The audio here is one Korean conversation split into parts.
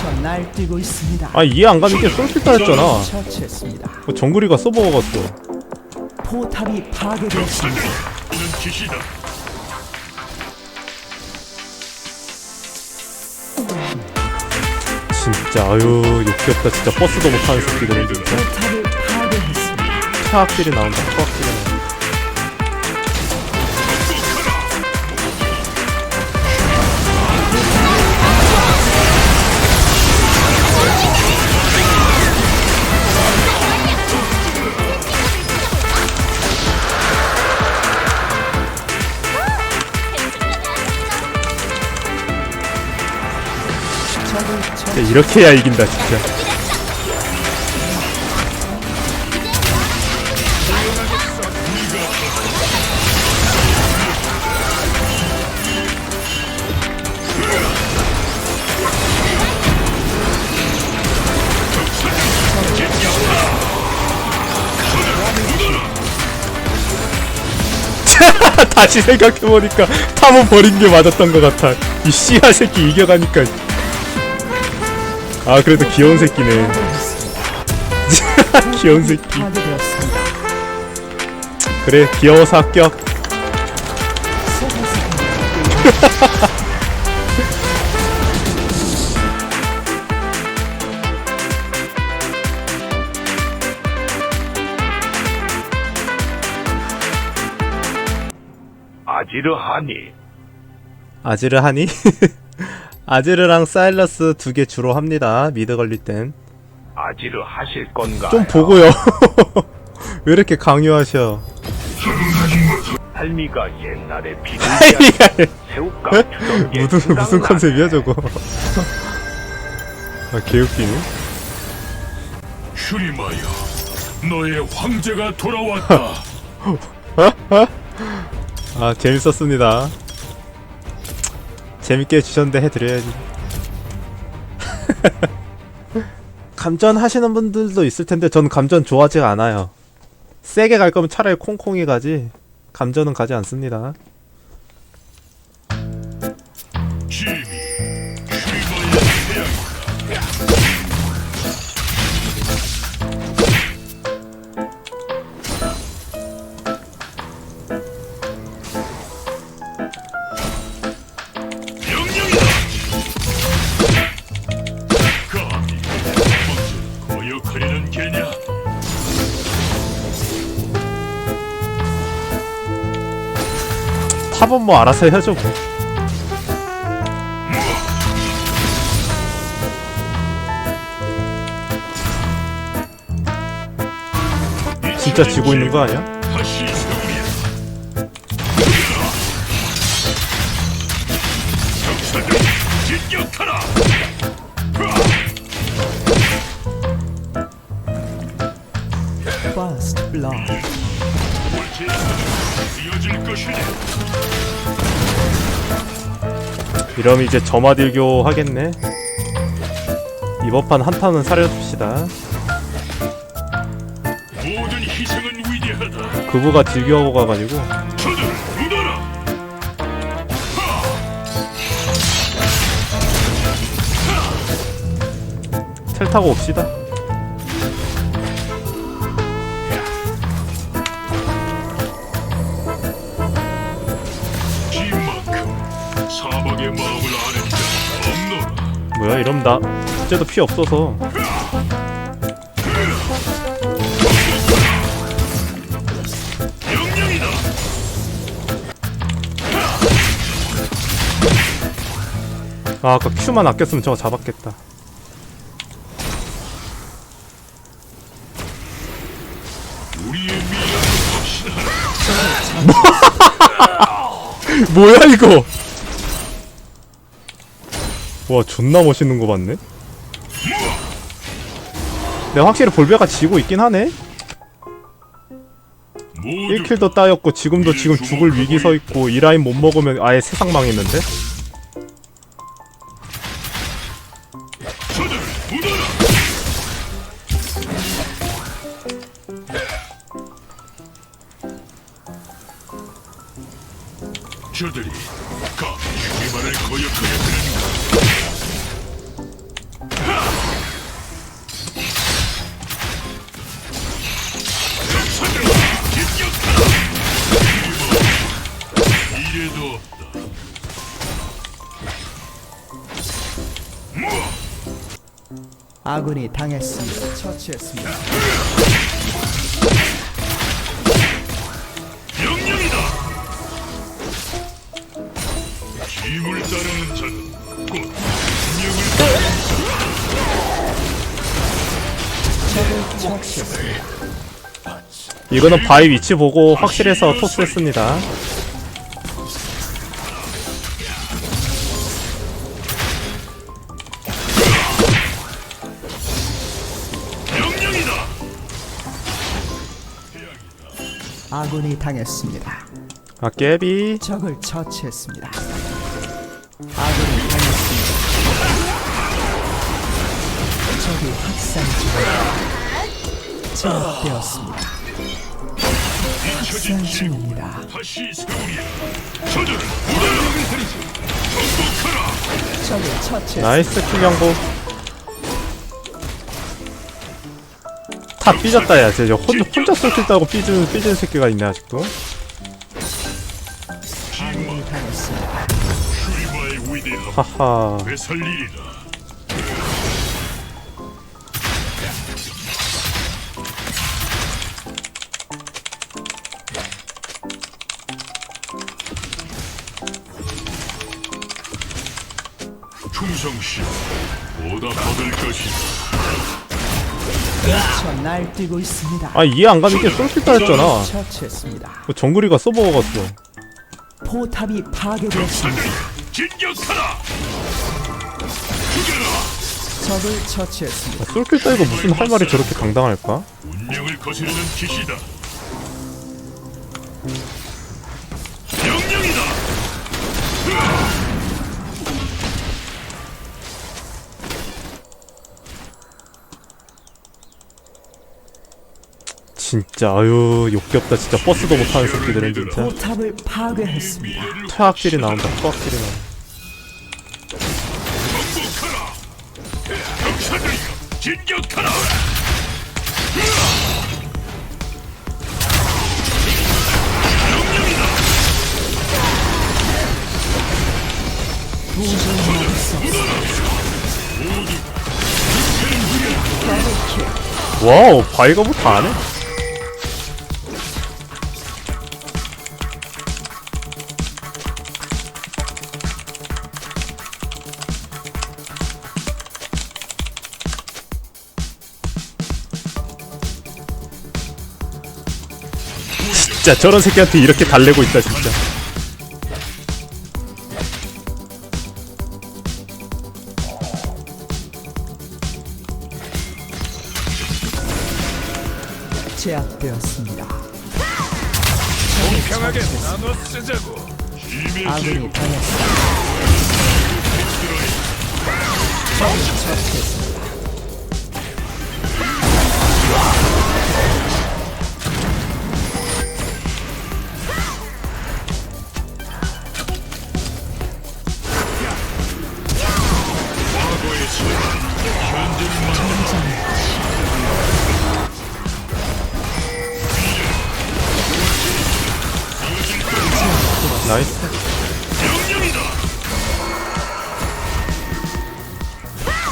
저 날뛰고 있습니다. 아 이해 안 가는 게 솔필타였잖아 처치했습니다. 뭐 정글이가 서버가 갔어 포탑이 파괴되었습니다. 이는 지시다. 진짜 아유 욕귀엽다 진짜 버스도 못하는 새끼들은 진짜 포탑을 파괴했습니다. 차악질이 나온다 차악질이 나온다 이렇게 해야 이긴다 진짜. 다시 생각해보니까 탐험 버린 게 맞았던 것 같아. 이 씨야 새끼 이겨가니까 아 그래도 귀여운 새끼네 귀여운 새끼. 그래 귀여워서 합격 아지르하니 아지르 하니? 아지르랑 사일러스 두 개 주로 합니다. 미드 걸릴 땐. 좀 아지르 하실 건가? 보고요. 왜 이렇게 강요하셔? 할미가 옛날에 비둘기한테 새우깡 주던 게 무슨 무슨 생각나네. 컨셉이야 저거? 아 개웃기네. 슈리마야, 너의 황제가 돌아왔다. 아 재밌었습니다 재밌게 해주셨는데 해드려야지. 감전 하시는 분들도 있을 텐데 전 감전 좋아하지 않아요. 세게 갈 거면 차라리 콩콩이 가지. 감전은 가지 않습니다 역하려는 개냐? 탑은 뭐 알아서 해야죠 뭐 진짜 지고 있는 거 아니야? 다시 세우리라. 적사들 진격하라. Blood. 이러면 이제 점화딜교 하겠네 이번 판 한타는 모든 희생은 위대하다. 그부가 딜교하고 가가지고 저들 묻어라. 텔 타고 옵시다 뭐야 이러면 나 숙제도 피 없어서. 아 아까 큐만 아꼈으면 저거 잡았겠다. 뭐야 이거 와 존나 멋있는 거 봤네 근데 확실히 볼베가 지고 있긴 하네 모두 1킬도 따였고 지금도 지금 죽을 위기 서 있고 이 라인 못 먹으면 아예 세상 망했는데. 저들이 감히 슈리마를 거역하여 드는가? 아군이 당했습니다. 처치했습니다. 명령이다. 힘을 따르는 자는 곧 명을 적을 처치했습니다. 이거는 바위 위치 보고 확실해서 토스했습니다. 아군이 당했습니다. 아 깨비 적을 처치했습니다. 아군이 당했습니다. 적이 확산 중입니다. 제압되었습니다. 확산 중입니다. 다시 세우리라. 저들을 들이지. 정복하라. 적을 처치했습니다. 나이스 킬경고 다 삐졌다 야쟤 혼, 혼자 쏠킬 따고 삐지는 삐지는 새끼가 있네 아직도 하하 되살리리라. 충성시 보답받을 것이다. 저 날뛰고 있습니다. 아 이해 안 가는 게 쏠킬 따였잖아 처치했습니다. 뭐 정글이가 써먹어갔어 포탑이 파괴되었습니다. 진격하라! 죽여라! 적을 처치했습니다. 아, 쏠킬 따이고 무슨 할 말이 저렇게 당당할까? 운명을 거스르는 기시다. 명령이다. 진짜 아유 욕겹다 진짜 버스도 못하는 새끼들은 진짜 포탑을 파괴했습니다. 퇴학질이 나온다 퇴학질이 나온다 진격하라. 와우 바위가 뭐다 하네? 진짜 저런 새끼한테 이렇게 달래고 있다 진짜 제압되었습니다. 공평하게 나눠 쓰자고. 힘의 아군이 당했습니다. 적을 처치했습니다.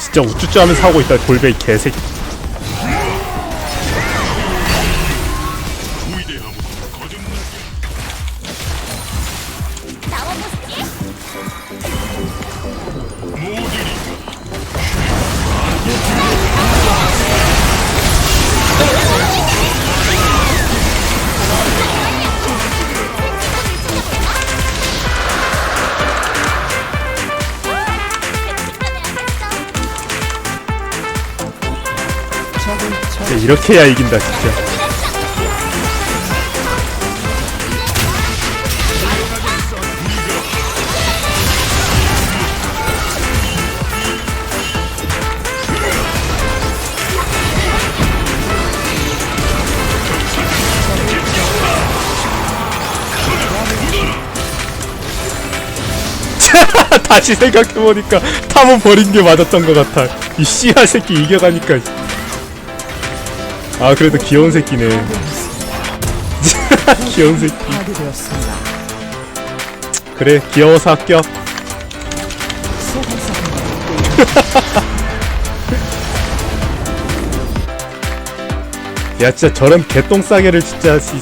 진짜 우쭈쭈 하면서 하고 있다 골뱅이 개새끼 이렇게 해야 이긴다 진짜. 다시 생각해보니까 탐험 버린 게 맞았던 것 같아. 이 씨알 새끼 이겨가니까 아 그래도 귀여운 새끼네. 귀여운 새끼. 그래 귀여워서 합격 야 진짜 저런 개똥 싸개를 진짜 씨,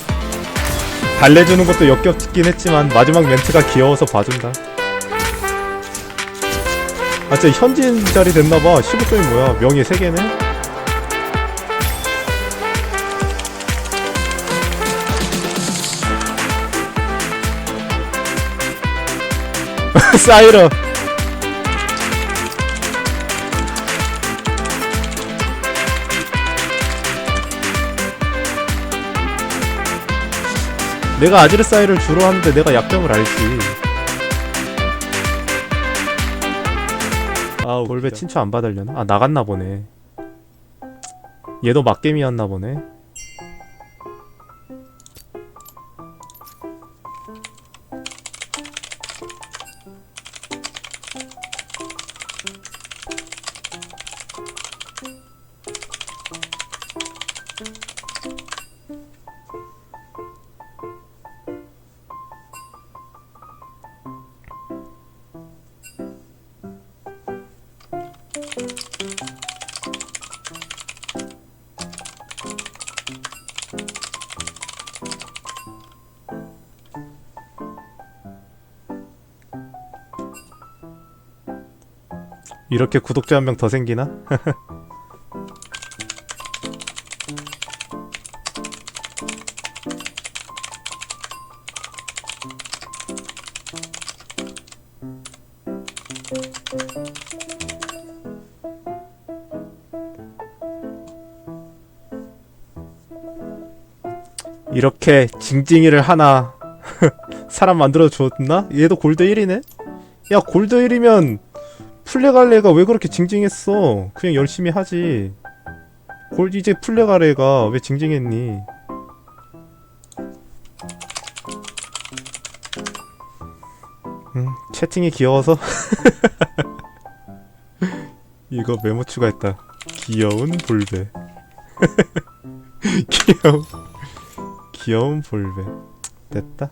달래주는 것도 역겹긴 했지만 마지막 멘트가 귀여워서 봐준다. 아 진짜 현진 자리 됐나봐. 15점이 뭐야? 명예 3개네 사이러 내가 아지르사이를 주로 하는데 내가 약점을 알지. 아 골배 친추 안 받으려나? 아 나갔나 보네. 얘도 막겜이었나 보네 이렇게 구독자 한 명 더 생기나? 이렇게 징징이를 하나 사람 만들어 줬나? 얘도 골드 1이네? 야 골드 1이면 플레갈레가 왜 그렇게 징징했어? 그냥 열심히 하지. 골 이제 플레갈레가 왜 징징했니? 음, 채팅이 귀여워서 이거 메모 추가했다. 귀여운 볼베. 귀여운 귀여운 볼베. 됐다.